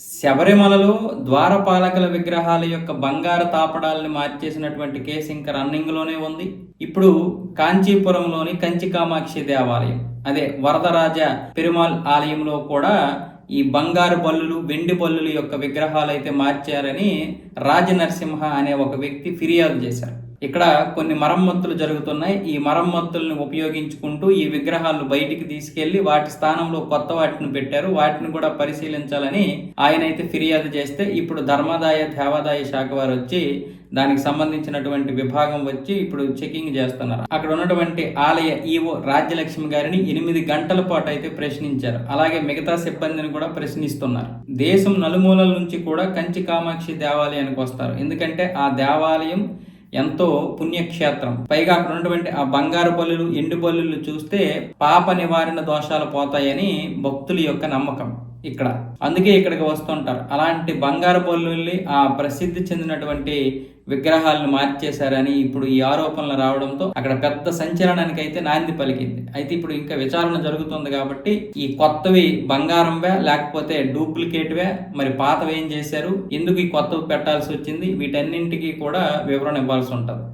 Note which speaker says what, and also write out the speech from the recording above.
Speaker 1: శబరిమలలో ద్వారపాలకుల విగ్రహాల యొక్క బంగారు తాపడాలని మార్చేసినటువంటి కేసు ఇంకా రన్నింగ్లోనే ఉంది. ఇప్పుడు కాంచీపురంలోని కంచి కామాక్షి దేవాలయం అదే వరదరాజ పెరుమాల్ ఆలయంలో కూడా ఈ బంగారు బల్లులు వెండి బల్లుల యొక్క విగ్రహాలు అయితే మార్చారని రాజనరసింహ అనే ఒక వ్యక్తి ఫిర్యాదు చేశారు. ఇక్కడ కొన్ని మరమ్మతులు జరుగుతున్నాయి. ఈ మరమ్మతుల్ని ఉపయోగించుకుంటూ ఈ విగ్రహాలు బయటికి తీసుకెళ్ళి వాటి స్థానంలో కొత్త వాటిని పెట్టారు. వాటిని కూడా పరిశీలించాలని ఆయన అయితే ఫిర్యాదు చేస్తే ఇప్పుడు ధర్మాదాయ దేవాదాయ శాఖ వారు వచ్చి దానికి సంబంధించినటువంటి విభాగం వచ్చి ఇప్పుడు చెకింగ్ చేస్తున్నారు. అక్కడ ఉన్నటువంటి ఆలయ ఈవో రాజ్యలక్ష్మి గారిని ఎనిమిది గంటల పాటు అయితే ప్రశ్నించారు. అలాగే మిగతా సిబ్బందిని కూడా ప్రశ్నిస్తున్నారు. దేశం నలుమూలల నుంచి కూడా కంచి కామాక్షి దేవాలయానికి వస్తారు. ఎందుకంటే ఆ దేవాలయం ఎంతో పుణ్యక్షేత్రం. పైగా అక్కడ ఉన్నటువంటి ఆ బంగారు బల్లులు ఎండు బల్లులు చూస్తే పాప నివారణ దోషాలు పోతాయని భక్తుల యొక్క నమ్మకం. ఇక్కడ. అందుకే ఇక్కడికి వస్తుంటారు అలాంటి బంగారు బొల్లుల్ని ఆ ప్రసిద్ధి చెందినటువంటి విగ్రహాలను మార్చేశారని ఇప్పుడు ఈ ఆరోపణలు రావడంతో అక్కడ పెద్ద సంచలనానికి అయితే నాంది పలికింది. అయితే ఇప్పుడు ఇంకా విచారణ జరుగుతుంది కాబట్టి ఈ కొత్తవి బంగారంవే లేకపోతే డూప్లికేట్వే మరి పాతవి ఏం చేశారు? ఎందుకు ఈ కొత్తవి పెట్టాల్సి వచ్చింది? వీటన్నింటికి కూడా వివరణ ఇవ్వాల్సి ఉంటుంది.